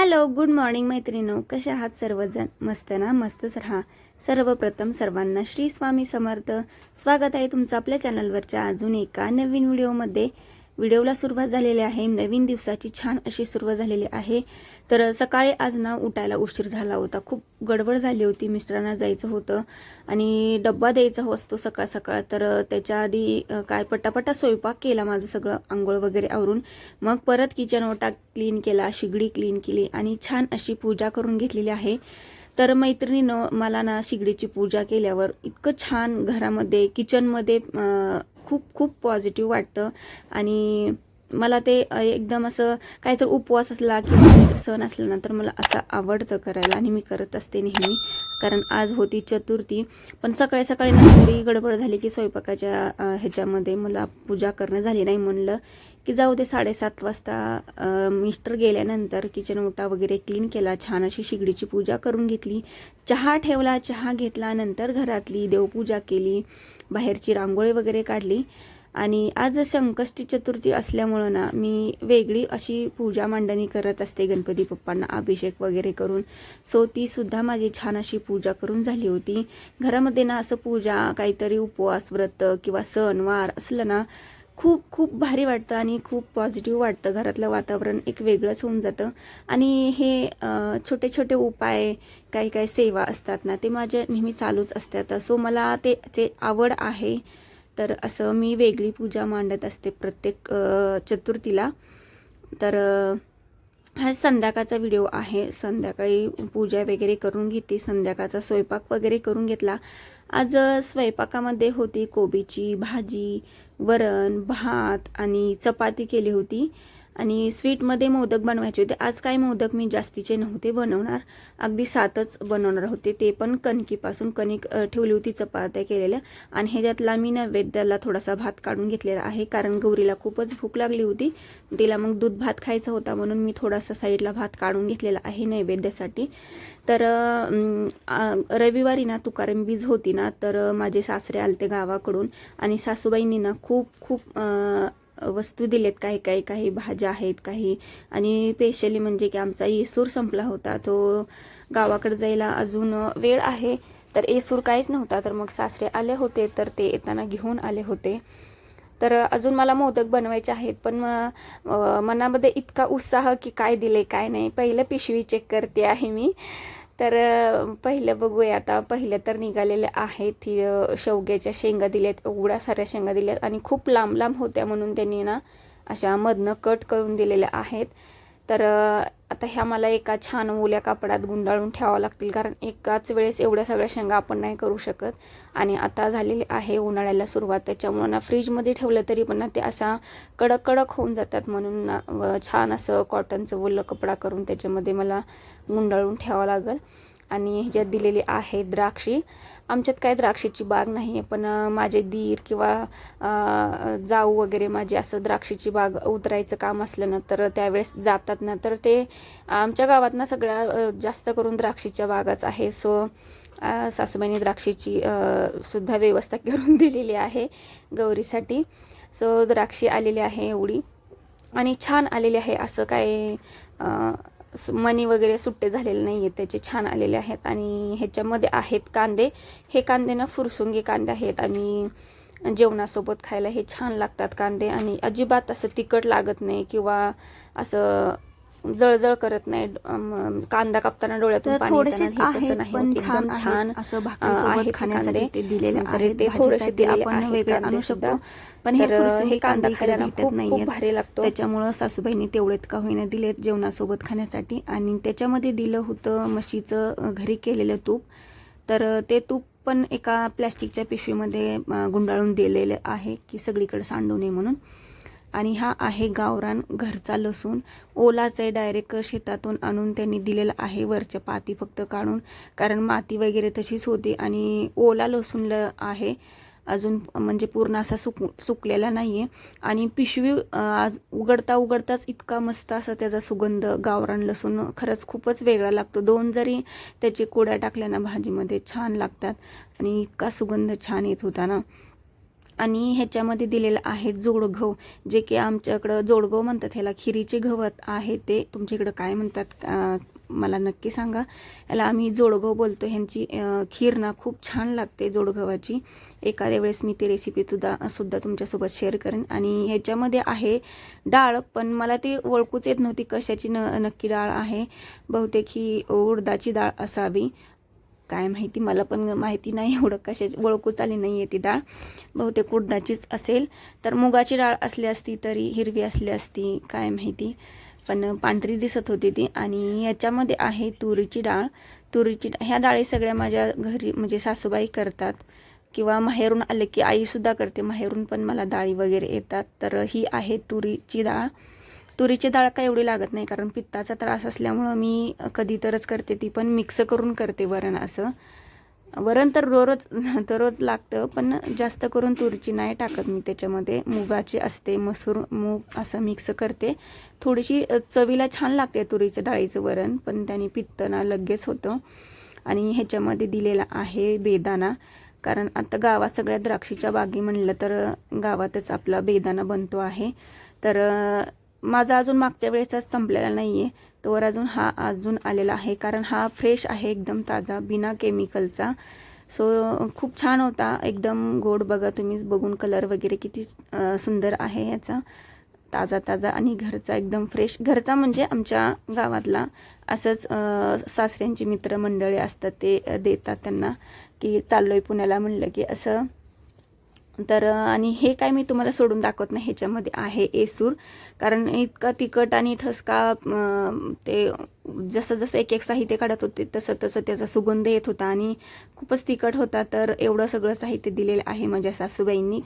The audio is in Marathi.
हॅलो गुड मॉर्निंग मैत्रिणो कशा आहात सर्वजण? मस्त ना? मस्तच राहा सर्वप्रथम सर्वांना श्री स्वामी समर्थ. स्वागत आहे तुमचं आपल्या चॅनलवरच्या अजून एका नवीन व्हिडिओमध्ये व्हिडिओला सुरुवात झालेली आहे. नवीन दिवसाची छान अशी सुरुवात झालेली आहे. तर सकाळी आज ना उठायला उशीर झाला होता. खूप गडबड झाली होती. मिस्टरांना जायचं होतं आणि डब्बा द्यायचा असतो सकाळ सकाळ. तर त्याच्या आधी काय पटापटा स्वयंपाक केला माझं सगळं आंघोळ वगैरे आवरून. मग परत किचन ओटा क्लीन केला शिगडी क्लीन केली आणि छान अशी पूजा करून घेतलेली आहे. तर मैत्रिणीनं मला ना शिगडीची पूजा केल्यावर इतकं छान घरामध्ये किचनमध्ये खूप खूप पॉझिटिव्ह वाटतं. आणि मला ते एकदम असं काहीतरी उपवास असला किंवा काहीतरी सण असला ना तर मला असं आवडतं करायला. आणि मी करत असते नेहमी. कारण आज होती चतुर्थी. पण सकाळी सकाळी ना थोडी गडबड झाली की स्वयंपाकाच्या ह्याच्यामध्ये मला पूजा करणं झाली नाही म्हणलं की जाऊ दे साडेसात वाजता मिस्टर गेल्यानंतर किचन ओटा वगैरे क्लीन केला छान अशी शिगडीची पूजा करून घेतली. चहा ठेवला चहा घेतला नंतर घरातली देवपूजा केली बाहेरची रांगोळी वगैरे काढली. आणि आज संकष्टी चतुर्थी असल्यामुळं ना मी वेगळी अशी पूजा मांडणी करत असते गणपती बाप्पांना अभिषेक वगैरे करून. सो ती सुद्धा माझी छान अशी पूजा करून झाली होती. घरामध्ये ना असं पूजा काहीतरी उपवास व्रत किंवा सणवार असलं ना खूप खूप भारी वाटतं आणि खूप पॉझिटिव्ह वाटतं. घरातलं वातावरण एक वेगळंच होऊन जातं. आणि हे छोटे छोटे उपाय काही काही सेवा असतात ना ते माझ्या नेहमी चालूच असतात. सो मला ते ते आवड आहे. तर असं मी वेगळी पूजा मांडत असते प्रत्येक चतुर्थीला. तर हा संध्याकाळचा व्हिडिओ आहे. संध्याकाळी पूजा वगैरे करून घेतली संध्याकाळचा स्वयंपाक वगैरे करून घेतला. आज स्वयंपाकामध्ये होती कोबीची भाजी वरण भात आणि चपाती केली होती. आणि स्वीटमध्ये मोदक बनवायचे होते. आज काय मोदक मी जास्तीचे नव्हते बनवणार. अगदी सातच बनवणार होते. ते पण कणकीपासून कणिक ठेवली होती चपात्या केलेल्या. आणि ह्याच्यातला मी नैवेद्याला थोडासा भात काढून घेतलेला आहे. कारण गौरीला खूपच भूक लागली होती. तिला मग दूध भात खायचा होता म्हणून मी थोडासा साईडला भात काढून घेतलेला आहे नैवेद्यासाठी. तर रविवारी ना तुकाराम बीज होती ना तर माझे सासरे आलते गावाकडून. आणि सासूबाईंनी ना खूप खूप वस्तू दिलेत काही काही काही भाज्या आहेत काही. आणि स्पेशली म्हणजे की आमचा येसूर संपला होता. तो गावाकडे जायला अजून वेळ आहे. तर येसूर काहीच नव्हता. तर मग सासरे आले होते तर ते येताना घेऊन आले होते. तर अजून मला मोदक बनवायचे आहेत पण मनामध्ये इतका उत्साह की काय दिले काय नाही. पहिलं पिशवी चेक करते आहे मी. तर पहिलं बघूया आता. पहिलं तर निघालेले आहेत ती शेवग्याच्या शेंगा दिल्यात एवढ्या साऱ्या शेंगा दिल्यात आणि खूप लांब लांब होत्या म्हणून त्यांनी ना अशा मधनं कट करून दिलेल्या आहेत. तर आता ह्या मला एका छान ओल्या कापडात गुंडाळून ठेवावं लागतील कारण एकाच वेळेस एवढ्या सगळ्या शेंगा आपण नाही करू शकत. आणि आता झालेली आहे उन्हाळ्याला सुरुवात त्याच्यामुळं ना फ्रीजमध्ये ठेवलं तरी पण ना ते असा कडक कडक होऊन जातात म्हणून ना व छान असं कॉटनचं ओलं कपडा करून त्याच्यामध्ये मला गुंडाळून ठेवावं लागेल. आणि ह्याच्यात दिलेली आहे द्राक्षी. आमच्यात काय द्राक्षीची बाग नाही आहे पण माझे दीर किंवा जाऊ वगैरे माझे असं द्राक्षीची बाग उतरायचं काम असलं ना तर त्यावेळेस जातात ना तर ते आमच्या गावात ना सगळ्या जास्त करून द्राक्षीच्या बागाच आहे. सो अं, सासूबाईंनी द्राक्षीची सुद्धा व्यवस्था करून दिलेली आहे गौरीसाठी. सो द्राक्षी आलेली आहे एवढी. आणि छान आलेली आहे असं काय मणी वगैरे सुट्टे झालेले नाही आहेत त्याचे छान आलेले आहेत आणि ह्याच्यामध्ये आहेत कांदे. हे कांदे ना फुरसुंगी कांदे आहेत आणि जेवणासोबत खायला हे छान लागतात कांदे आणि अजिबात असं तिखट लागत नाही किंवा असं जळजळ करत नाही. कांदा कापताना डोळ्यातून पाणी नाही. छान छान असं खाण्यासाठी. ते दिलेले ते थोडेसे आपण वेगळे आणू शकतो. पण हे हे कांदा खायला खूप नाहीयेत. भारी लागतो. त्याच्यामुळं सासूबाईंनी तेवढेत का होईना दिलेत जेवणासोबत खाण्यासाठी. आणि त्याच्यामध्ये दिलं होतं म्हशीचं घरी केलेलं तूप. तर ते तूप पण एका प्लॅस्टिकच्या पिशवीमध्ये गुंडाळून दिलेलं आहे की सगळीकडे सांडू नये म्हणून. आणि हा आहे गावरान घरचा लसूण. ओलाच आहे डायरेक्ट शेतातून आणून त्यांनी दिलेला आहे. वरच्या पाती फक्त काढून कारण माती वगैरे तशीच होती आणि ओला लसूण ल आहे. अजून म्हणजे पूर्ण असा सुक सुकलेला नाही आहे आणि पिशवी आज उघडता उघडताच इतका मस्त असा त्याचा सुगंध गावरान लसूण खरंच खूपच वेगळा लागतो. दोन जरी त्याचे कोड्या टाकल्या ना भाजीमध्ये छान लागतात. आणि इतका सुगंध छान येत होता ना. आणि ह्याच्यामध्ये दिलेलं आहे जोडगव जे की आमच्याकडं जोडघव म्हणतात ह्याला. खिरीचे गवत आहे ते. तुमच्याकडं काय म्हणतात मला नक्की सांगा. याला आम्ही जोडगव बोलतो. ह्यांची खीर ना खूप छान लागते जोडगव्हाची एखाद्या वेळेस मी ती रेसिपी सुद्धा सुद्धा तुमच्यासोबत शेअर करेन. आणि ह्याच्यामध्ये आहे डाळ पण मला ती ओळखूच येत नव्हती कशाची न नक्की डाळ आहे. बहुतेक ही उडदाची डाळ असावी. काय माहिती मला पण माहिती नाही एवढं कशाची ओळखूच आली नाही आहे ती डाळ. बहुतेक उडदाचीच असेल. तर मुगाची डाळ असली असती तरी हिरवी असली असती काय माहिती. पण पांढरी दिसत होती ती. आणि याच्यामध्ये आहे तुरीची डाळ. तुरीची ह्या डाळी सगळ्या माझ्या घरी म्हणजे सासूबाई करतात. किंवा माहेरून आले की आईसुद्धा करते. माहेरून पण मला डाळी वगैरे येतात. तर ही आहे तुरीची डाळ. तुरीची डाळ काय एवढी लागत नाही कारण पित्ताचा त्रास असल्यामुळं मी कधी तरच करते ती पण मिक्स करून करते वरण असं. वरण तर दररोज दररोज लागतं पण जास्त करून तुरीची नाही टाकत मी त्याच्यामध्ये. मुगाची असते मसूर मूग असं मिक्स करते. थोडीशी चवीला छान लागते तुरीच्या डाळीचं वरण पण त्याने पित्तना लगेच होतं. आणि ह्याच्यामध्ये दिलेला आहे बेदाणा कारण आता गावात सगळ्या द्राक्षीच्या बागी म्हणलं तर गावातच आपला बेदाणा बनतो आहे. तर माझा अजून मागच्या वेळेसच संपलेला नाही आहे तोवर अजून हा अजून आलेला आहे. कारण हा फ्रेश आहे एकदम ताजा बिना केमिकलचा सो खूप छान होता. एकदम गोड बघा तुम्हीच बघून कलर वगैरे किती सुंदर आहे याचा. ताजा ताजा आणि घरचा एकदम फ्रेश घरचा म्हणजे आमच्या गावातला असंच सासऱ्यांची मित्रमंडळी असतात ते देतात त्यांना. की चाललो आहे पुण्याला म्हणलं की असं तर आणि हे काय मी तुम्हाला सोडून दाखवत नाही ह्याच्यामध्ये आहे एसूर कारण इतका तिखट आणि ठसका ते जसं जसं एक एक साहित्य काढत होते तसं तसं त्याचा सुगंध येत होता आणि खूपच तिखट होता. तर एवढं सगळं साहित्य दिलेलं आहे माझ्या सासूबाईंनी.